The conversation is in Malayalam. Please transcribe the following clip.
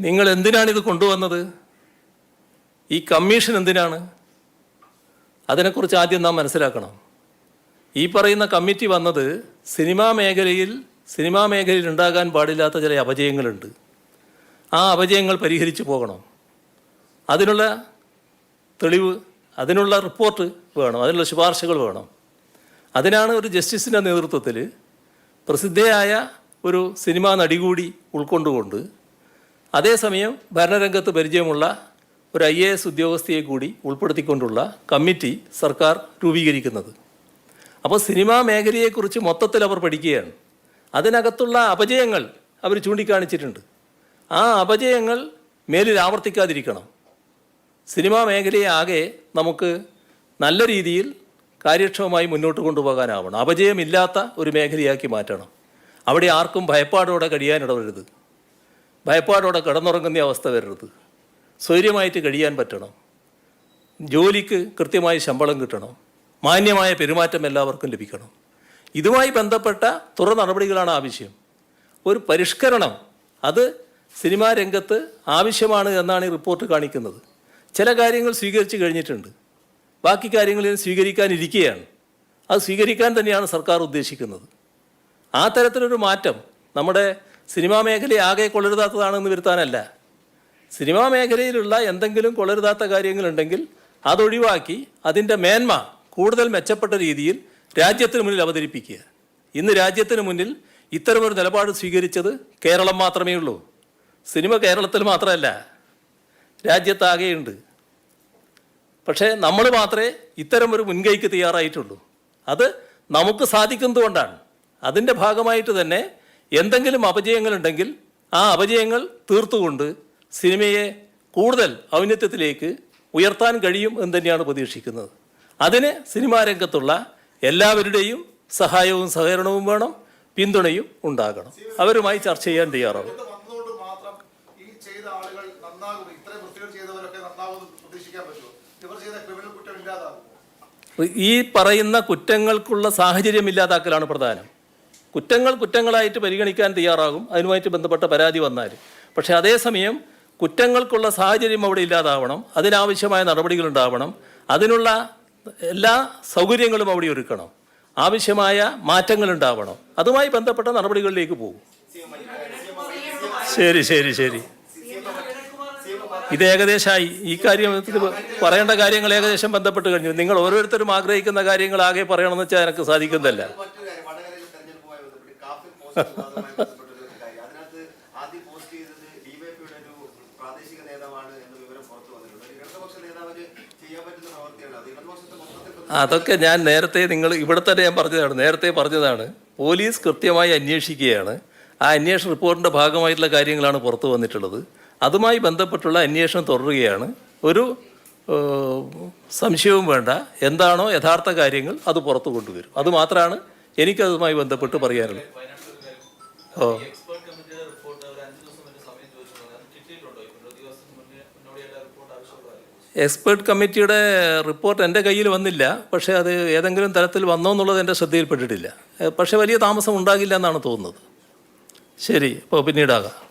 നിങ്ങൾ എന്തിനാണ് ഇത് കൊണ്ടുവന്നത്? ഈ കമ്മീഷൻ എന്തിനാണ്? അതിനെക്കുറിച്ച് ആദ്യം നാം മനസ്സിലാക്കണം. ഈ പറയുന്ന കമ്മിറ്റി വന്നത് സിനിമാ മേഖലയിൽ സിനിമാ മേഖലയിൽ ഉണ്ടാകാൻ പാടില്ലാത്ത ചില അപജയങ്ങളുണ്ട്. ആ അപജയങ്ങൾ പരിഹരിച്ചു പോകണം. അതിനുള്ള തെളിവ് അതിനുള്ള റിപ്പോർട്ട് വേണം അതിനുള്ള ശുപാർശകൾ വേണം. അതിനാണ് ഒരു ജസ്റ്റിസിന്റെ നേതൃത്വത്തിൽ പ്രസിദ്ധയായ ഒരു സിനിമാ നടി കൂടി ഉൾക്കൊണ്ടുകൊണ്ട് അതേസമയം ഭരണരംഗത്ത് പരിചയമുള്ള ഒരു ഐ എ എസ് ഉദ്യോഗസ്ഥയെ കൂടി ഉൾപ്പെടുത്തിക്കൊണ്ടുള്ള കമ്മിറ്റി സർക്കാർ രൂപീകരിക്കുന്നത്. അപ്പോൾ സിനിമാ മേഖലയെക്കുറിച്ച് മൊത്തത്തിൽ അവർ പഠിക്കുകയാണ്. അതിനകത്തുള്ള അപജയങ്ങൾ അവർ ചൂണ്ടിക്കാണിച്ചിട്ടുണ്ട്. ആ അപജയങ്ങൾ മേലിൽ ആവർത്തിക്കാതിരിക്കണം. സിനിമാ മേഖലയെ ആകെ നമുക്ക് നല്ല രീതിയിൽ കാര്യക്ഷമമായി മുന്നോട്ട് കൊണ്ടുപോകാനാവണം. അപജയമില്ലാത്ത ഒരു മേഖലയാക്കി മാറ്റണം. അവിടെ ആർക്കും ഭയപ്പാടോടെ കഴിയാനിടവരുത്. ഭയപ്പാടോടെ കിടന്നുറങ്ങുന്ന അവസ്ഥ വരരുത്. സ്വൈര്യമായിട്ട് കഴിയാൻ പറ്റണം. ജോലിക്ക് കൃത്യമായി ശമ്പളം കിട്ടണം. മാന്യമായ പെരുമാറ്റം എല്ലാവർക്കും ലഭിക്കണം. ഇതുമായി ബന്ധപ്പെട്ട തുറ നടപടികളാണ് ആവശ്യം. ഒരു പരിഷ്കരണം അത് സിനിമാ രംഗത്ത് ആവശ്യമാണ് എന്നാണ് ഈ റിപ്പോർട്ട് കാണിക്കുന്നത്. ചില കാര്യങ്ങൾ സ്വീകരിച്ചു കഴിഞ്ഞിട്ടുണ്ട്. ബാക്കി കാര്യങ്ങളിൽ സ്വീകരിക്കാനിരിക്കുകയാണ്. അത് സ്വീകരിക്കാൻ തന്നെയാണ് സർക്കാർ ഉദ്ദേശിക്കുന്നത്. ആ തരത്തിലൊരു മാറ്റം നമ്മുടെ സിനിമാ മേഖലയെ ആകെ കൊള്ളരുതാത്തതാണെന്ന് വരുത്താനല്ല. സിനിമാ മേഖലയിലുള്ള എന്തെങ്കിലും കൊള്ളരുതാത്ത കാര്യങ്ങളുണ്ടെങ്കിൽ അതൊഴിവാക്കി അതിന്റെ മേന്മ കൂടുതൽ മെച്ചപ്പെട്ട രീതിയിൽ രാജ്യത്തിന് മുന്നിൽ അവതരിപ്പിക്കുക. ഇന്ന് രാജ്യത്തിന് മുന്നിൽ ഇത്തരമൊരു നിലപാട് സ്വീകരിച്ചത് കേരളം മാത്രമേ ഉള്ളൂ. സിനിമ കേരളത്തിൽ മാത്രമല്ല രാജ്യത്താകെയുണ്ട്. പക്ഷേ നമ്മൾ മാത്രമേ ഇത്തരം ഒരു മുൻകൈക്ക് തയ്യാറായിട്ടുള്ളൂ. അത് നമുക്ക് സാധിക്കുന്നതുകൊണ്ടാണ്. അതിന്റെ ഭാഗമായിട്ട് തന്നെ എന്തെങ്കിലും അപജയങ്ങളുണ്ടെങ്കിൽ ആ അപജയങ്ങൾ തീർത്തുകൊണ്ട് സിനിമയെ കൂടുതൽ ഔന്നത്യത്തിലേക്ക് ഉയർത്താൻ കഴിയും എന്ന് തന്നെയാണ് പ്രതീക്ഷിക്കുന്നത്. അതിന് സിനിമാ രംഗത്തുള്ള എല്ലാവരുടെയും സഹായവും സഹകരണവും വേണം പിന്തുണയും ഉണ്ടാകണം. അവരുമായി ചർച്ച ചെയ്യാൻ തയ്യാറാവും. ഈ പറയുന്ന കുറ്റങ്ങൾക്കുള്ള സാഹചര്യം ഇല്ലാതാക്കലാണ് പ്രധാനം. കുറ്റങ്ങൾ കുറ്റങ്ങളായിട്ട് പരിഗണിക്കാൻ തയ്യാറാകും. അതിനുമായിട്ട് ബന്ധപ്പെട്ട പരാതി വന്നാൽ. പക്ഷേ അതേസമയം കുറ്റങ്ങൾക്കുള്ള സാഹചര്യം അവിടെ ഇല്ലാതാവണം. അതിനാവശ്യമായ നടപടികൾ ഉണ്ടാവണം. അതിനുള്ള എല്ലാ സൗകര്യങ്ങളും അവിടെ ഒരുക്കണം. ആവശ്യമായ മാറ്റങ്ങൾ ഉണ്ടാവണം. അതുമായി ബന്ധപ്പെട്ട നടപടികളിലേക്ക് പോകും. ശരി ശരി ശരി. ഇത് ഏകദേശമായി. ഈ കാര്യം പറയേണ്ട കാര്യങ്ങൾ ഏകദേശം ബന്ധപ്പെട്ട് കഴിഞ്ഞു. നിങ്ങൾ ഓരോരുത്തരും ആഗ്രഹിക്കുന്ന കാര്യങ്ങൾ ആകെ പറയണമെന്ന് വെച്ചാൽ എനിക്ക് സാധിക്കുന്നതല്ല മറ്റൊരു കാര്യം വടകരയിൽ തെരഞ്ഞെടുപ്പുമായി ബന്ധപ്പെട്ട് പോസ്റ്റ് ആദ്യം പോസ്റ്റ് ചെയ്തത് ഒരു പ്രാദേശിക നേതാവാണ് എന്ന വിവരം പുറത്തു മൊത്തത്തിൽ അതൊക്കെ ഞാൻ നേരത്തെ നിങ്ങൾ ഇവിടെ തന്നെ ഞാൻ പറഞ്ഞതാണ്. നേരത്തെ പറഞ്ഞതാണ്. പോലീസ് കൃത്യമായി അന്വേഷിക്കുകയാണ്. ആ അന്വേഷണ റിപ്പോർട്ടിന്റെ ഭാഗമായിട്ടുള്ള കാര്യങ്ങളാണ് പുറത്തു വന്നിട്ടുള്ളത്. അതുമായി ബന്ധപ്പെട്ടുള്ള അന്വേഷണം തുടരുകയാണ്. ഒരു സംശയവും വേണ്ട. എന്താണോ യഥാർത്ഥ കാര്യങ്ങൾ അത് പുറത്തു കൊണ്ടുവരും. അത് മാത്രമാണ് എനിക്കതുമായി ബന്ധപ്പെട്ട് പറയാനുള്ളൂ. ഓ. എക്സ്പേർട്ട് കമ്മിറ്റിയുടെ റിപ്പോർട്ട് എന്റെ കയ്യിൽ വന്നില്ല. പക്ഷേ അത് ഏതെങ്കിലും തരത്തിൽ വന്നോ എന്നുള്ളത് എന്റെ ശ്രദ്ധയിൽപ്പെട്ടിട്ടില്ല. പക്ഷേ വലിയ താമസം ഉണ്ടാകില്ല എന്നാണ് തോന്നുന്നത്. ശരി അപ്പോൾ പിന്നീടാകാം.